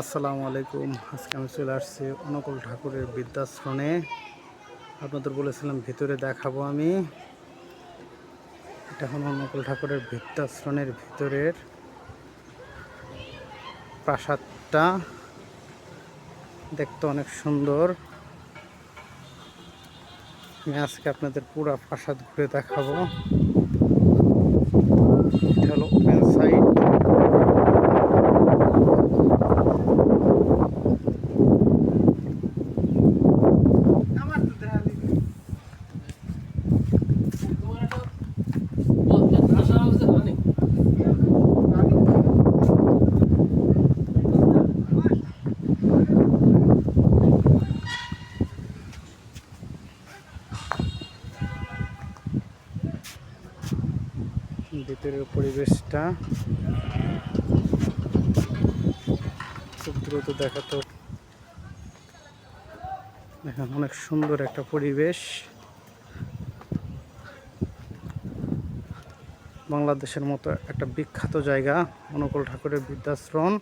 আসসালামু আলাইকুম। আজকে আমি চলে আসছি অনুকূল ঠাকুরের বৃদ্ধাশ্রমে। আপনাদের বলেছিলাম ভিতরে দেখাবো আমি। এটা হলো অনুকূল ঠাকুরের বৃদ্ধাশ্রমের ভিতরের প্রাসাদটা। দেখতে অনেক সুন্দর। আমি আজকে আপনাদের পুরা প্রাসাদ ঘুরে দেখাবো। এটা হলো ভিতরের পরিবেশটা। খুব দ্রুত দেখাতো। দেখেন, অনেক সুন্দর একটা পরিবেশ। বাংলাদেশের মতো একটা বিখ্যাত জায়গা, অনুকূল ঠাকুরের বৃদ্ধাশ্রম।